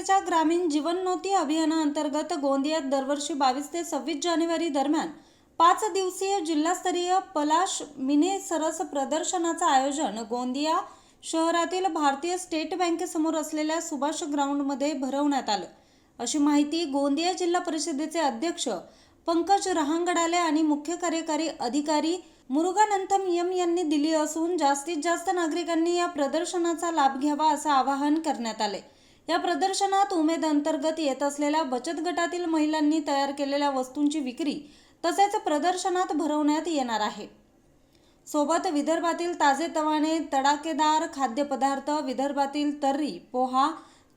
परिषदेच्या ग्रामीण जीवनोती अभियानाअंतर्गत गोंदियात दरवर्षी बावीस ते सव्वीस जानेवारी दरम्यान पाच दिवसीय जिल्हास्तरीय पलाश मिने सरस प्रदर्शनाचं आयोजन गोंदिया शहरातील भारतीय स्टेट बँकेसमोर असलेल्या सुभाष ग्राउंडमध्ये भरवण्यात आलं. अशी माहिती गोंदिया जिल्हा परिषदेचे अध्यक्ष पंकज रहांगडाले आणि मुख्य कार्यकारी अधिकारी मुरुगानंथम यम यांनी दिली असून जास्तीत जास्त नागरिकांनी या प्रदर्शनाचा लाभ घ्यावा असं आवाहन करण्यात आले या प्रदर्शनात उमेद अंतर्गत येत असलेल्या बचत गटातील महिलांनी तयार केलेल्या वस्तूंची विक्री तसेच प्रदर्शनात भरवण्यात येणार आहे. सोबत विदर्भातील ताजेतवाने तडाकेदार खाद्यपदार्थ विदर्भातील तर्री पोहा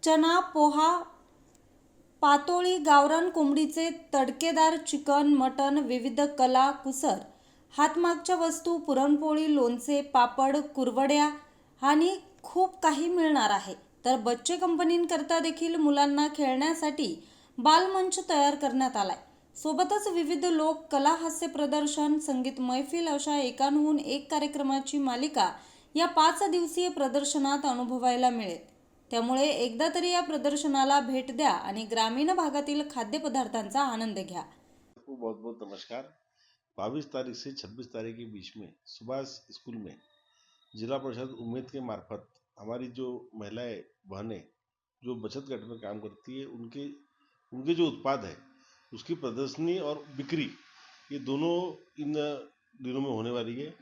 चना पोहा पातोळी गावरान कोंबडीचे तडकेदार चिकन मटन विविध कला कुसर हातमागच्या वस्तू पुरणपोळी लोणचे पापड कुरवड्या आणि खूप काही मिळणार आहे. तर बच्चे कंपनींकरता देखील मुलांना खेळण्यासाठी बालमंच तयार करण्यात आलाय. सोबतच विविध लोक कला हास्य प्रदर्शन संगीत मैफिल अशा एकांहून एक कार्यक्रमाची मालिका या पाच दिवसीय प्रदर्शनात अनुभवायला मिळेल. त्यामुळे एकदा तरी या प्रदर्शनाला भेट द्या आणि ग्रामीण भागातील खाद्यपदार्थांचा आनंद घ्या. खूप बहुत बहुत नमस्कार. बाईस तारीख से 26 तारीख के बीच में सुभाष स्कूल में जिला परिषद उम्मीद के मार्फत हमारी जो महिलाएँ, बहनें, जो बचत गट में काम करती है, उनके उनके जो उत्पाद है, उसकी प्रदर्शनी और बिक्री, ये दोनों इन दिनों में होने वाली है।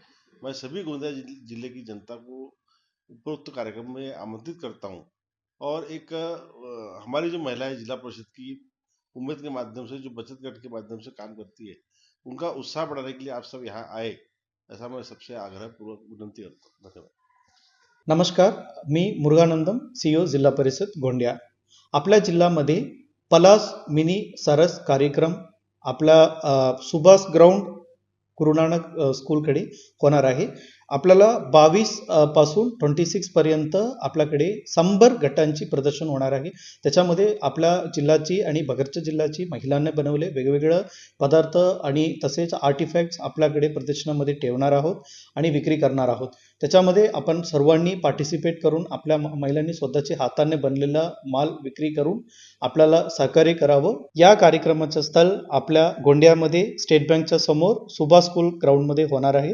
मैं सभी गोंदिया ज़िले की जनता को उपरोक्त कार्यक्रम में आमंत्रित करता हूँ और एक हमारी जो महिलाएँ जिला परिषद की उम्मीद के माध्यम से, जो बचत गट के माध्यम से काम करती है, उनका उत्साह बढ़ाने के लिए आप सब यहाँ आए, ऐसा मैं सबसे आग्रहपूर्वक विनती करता हूँ। धन्यवाद। नमस्कार मी मुरुगानंदम सी ओ जिल्हा परिषद गोंडिया आपल्या जिल्ह्यामध्ये पलास मिनी सरस कार्यक्रम आपला सुभाष ग्राउंड गुरुनानक स्कूलकडे होणार आहे. आपल्याला बावीसपासून ट्वेंटी सिक्सपर्यंत आपल्याकडे शंभर गटांची प्रदर्शन होणार आहे. त्याच्यामध्ये आपल्या जिल्ह्याची आणि बगरच्या जिल्ह्याची महिलांनी बनवले वेगवेगळं पदार्थ आणि तसेच आर्टिफॅक्ट्स आपल्याकडे प्रदर्शनामध्ये ठेवणार आहोत आणि विक्री करणार आहोत. त्याच्यामध्ये आपण सर्वांनी पार्टिसिपेट करून आपल्या म- महिलांनी स्वतःचे हाताने बनलेला माल विक्री करून आपल्याला सहकार्य करावं. या कार्यक्रमाचं स्थळ आपल्या गोंदियामध्ये स्टेट बँकच्या समोर सुभाष स्कूल ग्राउंडमध्ये होणार आहे.